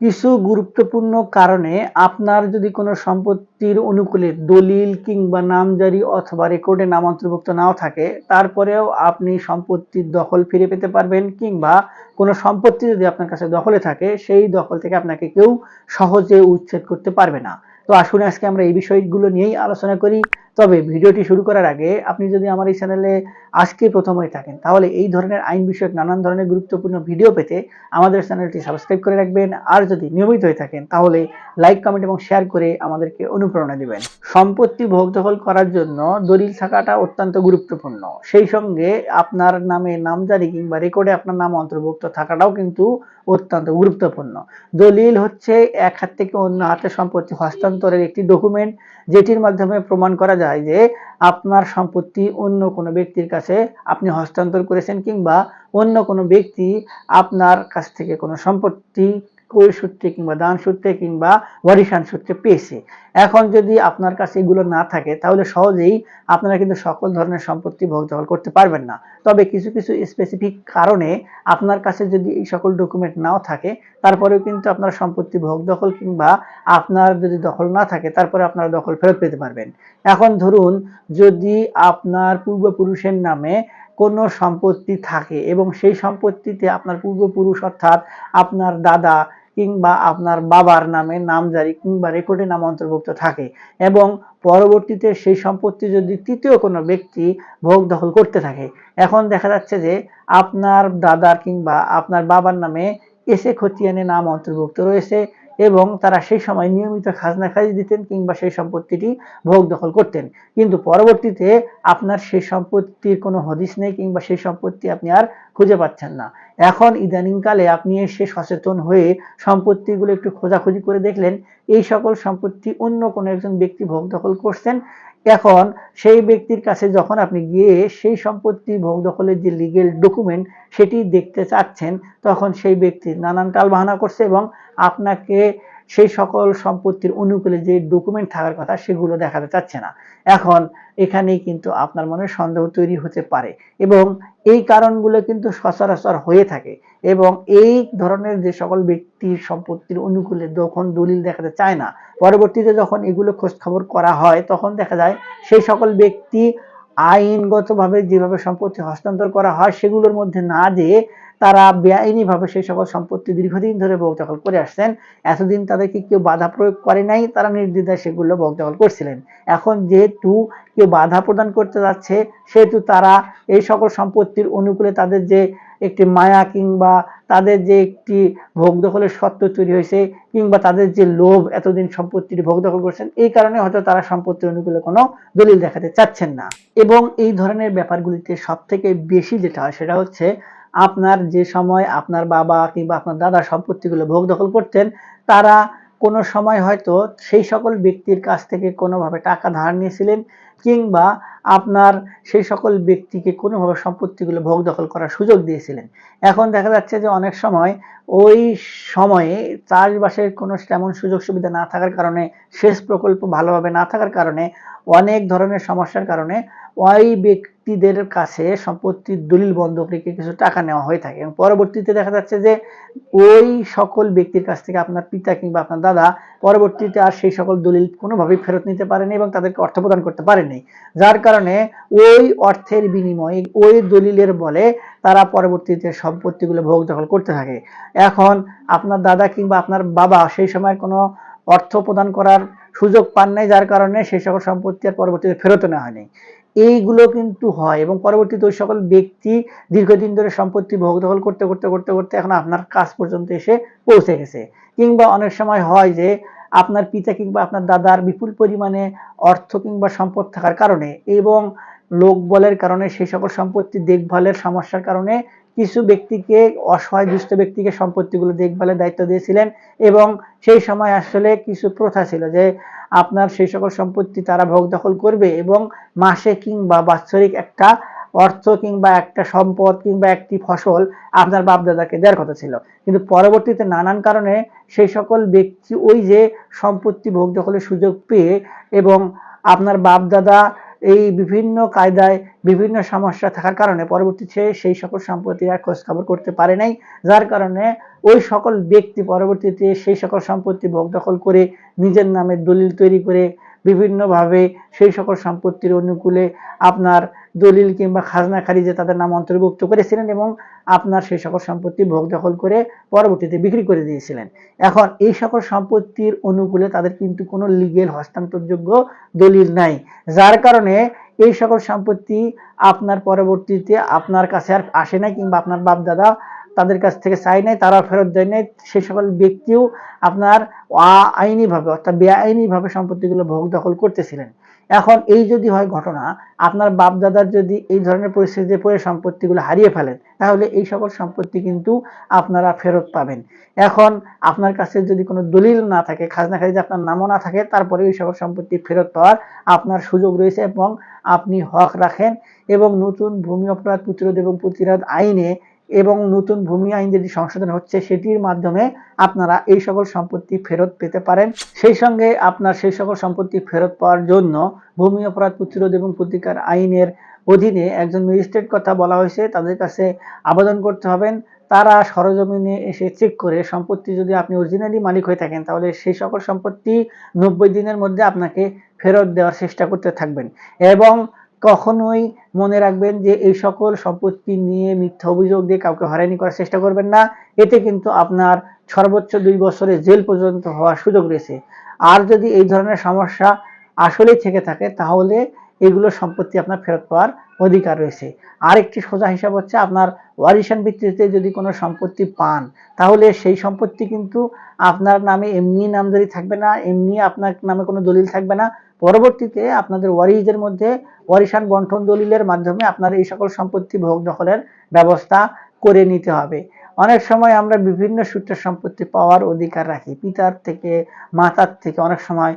কিছু গুরুত্বপূর্ণ কারণে আপনার যদি কোনো সম্পত্তির অনুকূলে দলিল কিংবা নামজারি অথবা রেকর্ডে নাম অন্তর্ভুক্ত নাও থাকে, তারপরেও আপনি সম্পত্তির দখল ফিরে পেতে পারবেন কিংবা কোনো সম্পত্তি যদি আপনার কাছে দখলে থাকে, সেই দখল থেকে আপনাকে কেউ সহজে উচ্ছেদ করতে পারবে না। তো আসুন আজকে আমরা এই বিষয়গুলো নিয়েই আলোচনা করি। তবে ভিডিওটি শুরু করার আগে আপনি যদি আমার এই চ্যানেলে আজকে প্রথম হয়ে থাকেন, তাহলে এই ধরনের আইন বিষয়ক নানান ধরনের গুরুত্বপূর্ণ ভিডিও পেতে আমাদের চ্যানেলটি সাবস্ক্রাইব করে রাখবেন। আর যদি নিয়মিত হয়ে থাকেন, তাহলে লাইক, কমেন্ট এবং শেয়ার করে আমাদেরকে অনুপ্রেরণা দিবেন। সম্পত্তি ভোগ দখল করার জন্য দলিল থাকাটা অত্যন্ত গুরুত্বপূর্ণ। সেই সঙ্গে আপনার নামে নামজারি কিংবা রেকর্ডে আপনার নাম অন্তর্ভুক্ত থাকাটাও কিন্তু অত্যন্ত গুরুত্বপূর্ণ। দলিল হচ্ছে এক হাত থেকে অন্য হাতে সম্পত্তি হস্তান্তরের একটি ডকুমেন্ট, যেটির মাধ্যমে প্রমাণ করা যায় যে আপনার সম্পত্তি অন্য কোনো ব্যক্তির কাছে আপনি হস্তান্তর করেছেন কিংবা অন্য কোনো ব্যক্তি আপনার কাছ থেকে কোনো সম্পত্তি ক্রয় সূত্রে কিংবা দান সূত্রে কিংবা ওয়ারিশান সূত্রে পেয়েছে। এখন যদি আপনার কাছে এগুলো না থাকে, তাহলে সহজেই আপনারা কিন্তু সকল ধরনের সম্পত্তি ভোগ দখল করতে পারবেন না। তবে কিছু কিছু স্পেসিফিক কারণে আপনার কাছে যদি এই সকল ডকুমেন্ট নাও থাকে, তারপরেও কিন্তু আপনার সম্পত্তি ভোগ দখল কিংবা আপনার যদি দখল না থাকে, তারপরে আপনারা দখল ফেরত পেতে পারবেন। এখন ধরুন, যদি আপনার পূর্বপুরুষের নামে কোনো সম্পত্তি থাকে এবং সেই সম্পত্তিতে আপনার পূর্বপুরুষ অর্থাৎ আপনার দাদা কিংবা আপনার বাবার নামে নামজারি কিংবা রেকর্ডে নাম অন্তর্ভুক্ত থাকে এবং পরবর্তীতে সেই সম্পত্তি যদি তৃতীয় কোনো ব্যক্তি ভোগ দখল করতে থাকে। এখন দেখা যাচ্ছে যে আপনার দাদার কিংবা আপনার বাবার নামে এসে খতিয়ানে নাম অন্তর্ভুক্ত রয়েছে। এবং তারা সেই সময় নিয়মিত খাজনা খাজি দিতেন কিংবা সেই সম্পত্তিটি ভোগ দখল করতেন। কিন্তু পরবর্তীতে আপনার সেই সম্পত্তির কোনো হদিস নেই কিংবা সেই সম্পত্তি আপনি আর খুঁজে পাচ্ছেন না। এখন ইদানিংকালে আপনি এসে সচেতন হয়ে সম্পত্তিগুলো একটু খোঁজাখুঁজি করে দেখলেন। এই সকল সম্পত্তি অন্য কোনো একজন ব্যক্তি ভোগ দখল করছেন। এখন সেই ব্যক্তির কাছে যখন আপনি গিয়ে সেই সম্পত্তি ভোগ দখলের যে লিগেল ডকুমেন্ট সেটি দেখতে চাচ্ছেন, তখন সেই ব্যক্তি নানান টালবাহানা করছে এবং আপনাকে সেই সকল সম্পত্তির অনুকূলে যে ডকুমেন্ট থাকার কথা সেগুলো দেখাতে চাচ্ছে না। এখন এখানেই কিন্তু আপনার মনে সন্দেহ তৈরি হতে পারে এবং এই কারণগুলো কিন্তু সচরাচর হয়ে থাকে এবং এই ধরনের যে সকল ব্যক্তির সম্পত্তির অনুকূলে যখন দলিল দেখাতে চায় না। পরবর্তীতে যখন এগুলো খোঁজ খবর করা হয় তখন দেখা যায় সেই সকল ব্যক্তি আইনগতভাবে যেভাবে সম্পত্তি হস্তান্তর করা হয় সেগুলোর মধ্যে না যেয়ে তারা বেআইনিভাবে সেই সকল সম্পত্তি দীর্ঘদিন ধরে বকদখল করে আসছেন। এতদিন তাদেরকে কেউ বাধা প্রয়োগ করে নাই, তারা নির্দ্বিধায় সেগুলো বকদখল করছিলেন। এখন যেহেতু কেউ বাধা প্রদান করতে যাচ্ছে, সেহেতু তারা এই সকল সম্পত্তির অনুকূলে তাদের যে একটি মায়া কিংবা তাদের যে একটি ভোগ দখলের সত্য তৈরি হয়েছে, কিংবা তাদের যে লোভ এতদিন সম্পত্তির ভোগ দখল করছেন, এই কারণে হয়তো তারা সম্পত্তির অনুকূলে কোনো দলিল দেখাতে চাচ্ছেন না। এবং এই ধরনের ব্যাপারগুলিতে সব থেকে বেশি যেটা হয় সেটা হচ্ছে আপনার যে সময় আপনার বাবা কিংবা আপনার দাদা সম্পত্তিগুলো ভোগ দখল করতেন, তারা কোনো সময় হয়তো সেই সকল ব্যক্তির কাছ থেকে কোনোভাবে টাকা ধার নিয়েছিলেন কিংবা আপনার সেই সকল ব্যক্তিকে কোনোভাবে সম্পত্তিগুলো ভোগ দখল করার সুযোগ দিয়েছিলেন। এখন দেখা যাচ্ছে যে অনেক সময় ওই সময়ে চাষবাসের কোনো তেমন সুযোগ সুবিধা না থাকার কারণে, সেচ প্রকল্প ভালোভাবে না থাকার কারণে, অনেক ধরনের সমস্যার কারণে ওই ব্যক্তিদের কাছে সম্পত্তির দলিল বন্ধক রেখে কিছু টাকা নেওয়া হয়ে থাকে এবং পরবর্তীতে দেখা যাচ্ছে যে ওই সকল ব্যক্তির কাছ থেকে আপনার পিতা কিংবা আপনার দাদা পরবর্তীতে আর সেই সকল দলিল কোনোভাবেই ফেরত নিতে পারেনি এবং তাদেরকে অর্থ প্রদান করতে পারেনি। যার কারণে ওই অর্থের বিনিময়ে ওই দলিলের বলে তারা পরবর্তীতে সম্পত্তিগুলো ভোগ দখল করতে থাকে। এখন আপনার দাদা কিংবা আপনার বাবা সেই সময় কোনো অর্থ প্রদান করার সুযোগ পান নাই, যার কারণে সেই সকল সম্পত্তি আর পরবর্তীতে ফেরত নেওয়া হয়নি। এইগুলো কিন্তু হয় এবং পরবর্তীতে ওই সকল ব্যক্তি দীর্ঘদিন ধরে সম্পত্তি ভোগ দখল করতে করতে করতে করতে এখন আপনার কাজ পর্যন্ত এসে পৌঁছে গেছে। কিংবা অনেক সময় হয় যে আপনার পিতা কিংবা আপনার দাদার বিপুল পরিমাণে অর্থ কিংবা সম্পদ থাকার কারণে এবং লোকবলের কারণে সেই সকল সম্পত্তি দেখভালের সমস্যার কারণে কিছু ব্যক্তিকে অসহায় দুষ্ট ব্যক্তিকে সম্পত্তিগুলো দেখভালের দায়িত্ব দিয়েছিলেন এবং সেই সময় আসলে কিছু প্রথা ছিল যে আপনার সেই সকল সম্পত্তি তারা ভোগ দখল করবে এবং মাসে কিংবা বাৎসরিক একটা অর্থ কিংবা একটা সম্পদ কিংবা একটি ফসল আপনার বাপদাদাকে দেওয়ার কথা ছিল। কিন্তু পরবর্তীতে নানান কারণে সেই সকল ব্যক্তি ওই যে সম্পত্তি ভোগ দখলের সুযোগ পেয়ে এবং আপনার বাপদাদা এই বিভিন্ন কায়দায় বিভিন্ন সমস্যা থাকার কারণে পরবর্তীতে সেই সকল সম্পত্তি আর খোঁজ খবর করতে পারে নাই, যার কারণে ওই সকল ব্যক্তি পরবর্তীতে সেই সকল সম্পত্তি ভোগ দখল করে নিজের নামে দলিল তৈরি করে বিভিন্নভাবে সেই সকল সম্পত্তির অনুকূলে আপনার দলিল কিংবা খাজনা খারিজে তাদের নাম অন্তর্ভুক্ত করেছিলেন এবং আপনার সেই সকল সম্পত্তি ভোগ দখল করে পরবর্তীতে বিক্রি করে দিয়েছিলেন। এখন এই সকল সম্পত্তির অনুকূলে তাদের কিন্তু কোনো লিগেল হস্তান্তরযোগ্য দলিল নাই, যার কারণে এই সকল সম্পত্তি আপনার পরবর্তীতে আপনার কাছে আর আসে না কিংবা আপনার বাপ দাদা তাদের কাছ থেকে চাই নাই তারা ফেরত দেয় নাই। সেই সকল ব্যক্তিও আপনার আইনিভাবে অর্থাৎ বেআইনিভাবে সম্পত্তিগুলো ভোগ দখল করতেছিলেন। এখন এই যদি হয় ঘটনা, আপনার বাপ দাদার যদি এই ধরনের পরিস্থিতিতে পড়ে সম্পত্তিগুলো হারিয়ে ফেলেন, তাহলে এই সকল সম্পত্তি কিন্তু আপনারা ফেরত পাবেন। এখন আপনার কাছে যদি কোনো দলিল না থাকে, খাজনা খারিজে আপনার নামও না থাকে, তারপরে এই সকল সম্পত্তি ফেরত পাওয়ার আপনার সুযোগ রয়েছে এবং আপনি হক রাখেন এবং নতুন ভূমি অপরাধ প্রতিরোধ এবং প্রতিরোধ আইনে এবং নতুন ভূমি আইন যেটি সংশোধন হচ্ছে, সেটির মাধ্যমে আপনারা এই সকল সম্পত্তি ফেরত পেতে পারেন। সেই সঙ্গে আপনার সেই সকল সম্পত্তি ফেরত পাওয়ার জন্য ভূমি অপরাধ প্রতিরোধ এবং প্রতিকার আইনের অধীনে একজন ম্যাজিস্ট্রেট কথা বলা হয়েছে, তাদের কাছে আবেদন করতে হবেন। তারা সরজমিনে এসে চেক করে সম্পত্তি যদি আপনি অরিজিনালি মালিক হয়ে থাকেন, তাহলে সেই সকল সম্পত্তি নব্বই দিনের মধ্যে আপনাকে ফেরত দেওয়ার চেষ্টা করতে থাকবেন। এবং কখনোই মনে রাখবেন যে এই সকল সম্পত্তি নিয়ে মিথ্যা অভিযোগ দিয়ে কাউকে হয়রানি করার চেষ্টা করবেন না। এতে কিন্তু আপনার সর্বোচ্চ দুই বছরে জেল পর্যন্ত হওয়ার সুযোগ রয়েছে। আর যদি এই ধরনের সমস্যা আসলেই থেকে থাকে, তাহলে এগুলো সম্পত্তি আপনার ফেরত পাওয়ার অধিকার রয়েছে। আরেকটি সোজা হিসাব হচ্ছে আপনার ওয়ারিশান ভিত্তিতে যদি কোনো সম্পত্তি পান, তাহলে সেই সম্পত্তি কিন্তু আপনার নামে এমনি নামজারি থাকবে না, এমনি আপনার নামে কোনো দলিল থাকবে না। পরবর্তীতে আপনাদের ওয়ারিজের মধ্যে ওয়ারিশান বন্টন দলিলের মাধ্যমে আপনার এই সকল সম্পত্তি ভোগ দখলের ব্যবস্থা করে নিতে হবে। অনেক সময় আমরা বিভিন্ন সূত্রে সম্পত্তি পাওয়ার অধিকার রাখি। পিতার থেকে, মাতার থেকে অনেক সময়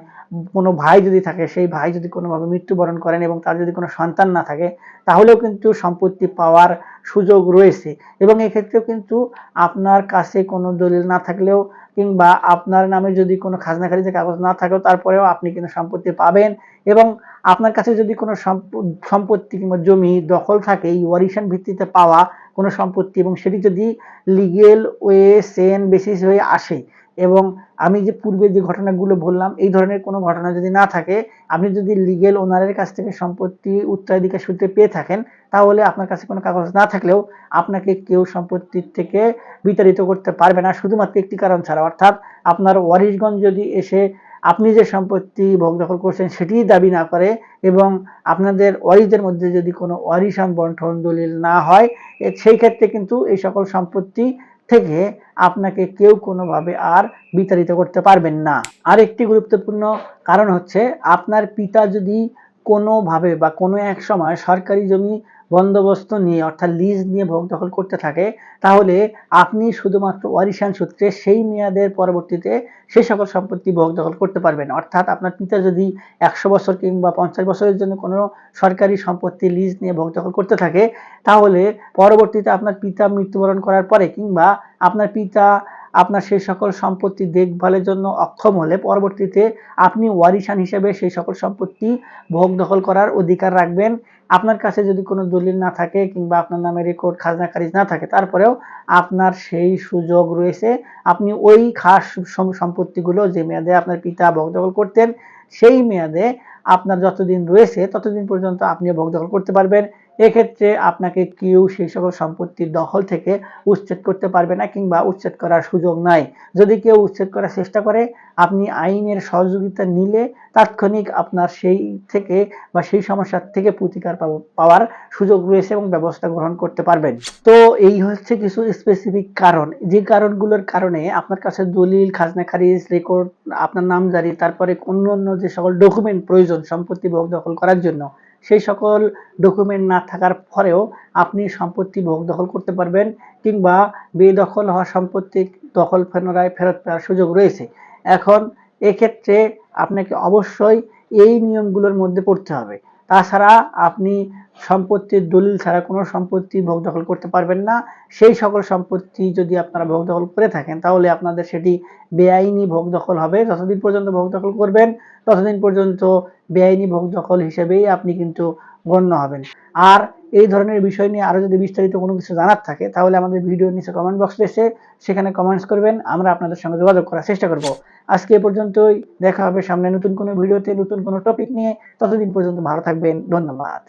কোনো ভাই যদি থাকে, সেই ভাই যদি কোনোভাবে মৃত্যুবরণ করেন এবং তার যদি কোনো সন্তান না থাকে, তাহলেও কিন্তু সম্পত্তি পাওয়ার সুযোগ রয়েছে। এবং এক্ষেত্রেও কিন্তু আপনার কাছে কোনো দলিল না থাকলেও কিংবা আপনার নামে যদি কোনো খাজনা খারিজের কাগজ না থাকেও, তারপরেও আপনি কিন্তু সম্পত্তি পাবেন এবং আপনার কাছে যদি কোনো সম্পত্তি কিংবা জমি দখল থাকে, এই ওয়ারিশান ভিত্তিতে পাওয়া কোনো সম্পত্তি এবং সেটি যদি লিগেল ওয়ে সেন বেসিস হয়ে আসে এবং আমি যে পূর্বে যে ঘটনাগুলো বললাম, এই ধরনের কোনো ঘটনা যদি না থাকে, আপনি যদি লিগেল ওনারের কাছ থেকে সম্পত্তি উত্তরাধিকার সূত্রে পেয়ে থাকেন, তাহলে আপনার কাছে কোনো কাগজ না থাকলেও আপনাকে কেউ সম্পত্তির থেকে বিতাড়িত করতে পারবে না। শুধুমাত্র একটি কারণ ছাড়া, অর্থাৎ আপনার ওয়ারিশগঞ্জ যদি এসে আপনি যে সম্পত্তি ভোগ দখল করছেন সেটিই দাবি না করে এবং আপনাদের ওয়ারিসদের মধ্যে যদি কোনো ওয়ারিশান বন্টন দলিল না হয় সেই ক্ষেত্রে কিন্তু এই সকল সম্পত্তি থেকে আপনাকে কেউ কোনোভাবে আর বিতাড়িত করতে পারবেন না। আর একটি গুরুত্বপূর্ণ কারণ হচ্ছে, আপনার পিতা যদি কোনোভাবে বা কোনো এক সময় সরকারি জমি বন্দোবস্ত নিয়ে, অর্থাৎ লিজ নিয়ে ভোগ দখল করতে থাকে, তাহলে আপনি শুধুমাত্র ওয়ারিশান সূত্রে সেই মেয়াদের পরবর্তীতে সেই সকল সম্পত্তি ভোগ দখল করতে পারবেন। অর্থাৎ আপনার পিতা যদি একশো বছর কিংবা পঞ্চাশ বছরের জন্য কোনো সরকারি সম্পত্তি লিজ নিয়ে ভোগ দখল করতে থাকে, তাহলে পরবর্তীতে আপনার পিতা মৃত্যুবরণ করার পরে কিংবা আপনার পিতা আপনার সেই সকল সম্পত্তি দেখভালের জন্য অক্ষম হলে পরবর্তীতে আপনি ওয়ারিশান হিসেবে সেই সকল সম্পত্তি ভোগ দখল করার অধিকার রাখবেন। আপনার কাছে যদি কোনো দলিল না থাকে কিংবা আপনার নামে রেকর্ড খাজনা খারিজ না থাকে, তারপরেও আপনার সেই সুযোগ রয়েছে। আপনি ওই খাস সম্পত্তিগুলো যে মেয়াদে আপনার পিতা ভোগ দখল করতেন, সেই মেয়াদে আপনার যতদিন রয়েছে, ততদিন পর্যন্ত আপনি ভোগ দখল করতে পারবেন। এক্ষেত্রে আপনাকে কেউ সেই সকল সম্পত্তির দখল থেকে উচ্ছেদ করতে পারবে না কিংবা উচ্ছেদ করার সুযোগ নাই। যদি কেউ উচ্ছেদ করার চেষ্টা করে, আপনি আইনের সহযোগিতা নিলে তাৎক্ষণিক আপনার সেই থেকে বা সেই সমস্যার থেকে প্রতিকার পাওয়ার সুযোগ রয়েছে এবং ব্যবস্থা গ্রহণ করতে পারবেন। তো এই হচ্ছে কিছু স্পেসিফিক কারণ। যে কারণগুলোর কারণে আপনার কাছে দলিল, খাজনা, খারিজ রেকর্ড আপনার নাম জারি, তারপরে অন্য অন্য যে সকল ডকুমেন্ট প্রয়োজন, সম্পত্তি ভোগ দখল করার জন্য, সেই সকল ডকুমেন্ট না থাকার পরেও আপনি সম্পত্তি ভোগ দখল করতে পারবেন কিংবা বেদখল হওয়া সম্পত্তি দখল পুনরায় ফেরত পাওয়ার সুযোগ রয়েছে। এখন এক্ষেত্রে আপনাকে অবশ্যই এই নিয়মগুলোর মধ্যে পড়তে হবে। তাছাড়া আপনি সম্পত্তির দলিল ছাড়া কোনো সম্পত্তি ভোগ দখল করতে পারবেন না। সেই সকল সম্পত্তি যদি আপনারা ভোগ দখল করে থাকেন, তাহলে আপনাদের সেটি বেআইনি ভোগ দখল হবে। যতদিন পর্যন্ত ভোগ দখল করবেন, ততদিন পর্যন্ত বেআইনি ভোগ দখল হিসেবেই আপনি কিন্তু গণ্য হবেন। আর এই ধরনের বিষয় নিয়ে আরও যদি বিস্তারিত কোনো কিছু জানার থাকে, তাহলে আমাদের ভিডিওর নিচে কমেন্ট বক্সে এসে সেখানে কমেন্টস করবেন। আমরা আপনাদের সঙ্গে যোগাযোগ করার চেষ্টা করব। আজকে এ পর্যন্তই। দেখা হবে সামনে নতুন কোনো ভিডিওতে, নতুন কোনো টপিক নিয়ে। ততদিন পর্যন্ত ভালো থাকবেন। ধন্যবাদ।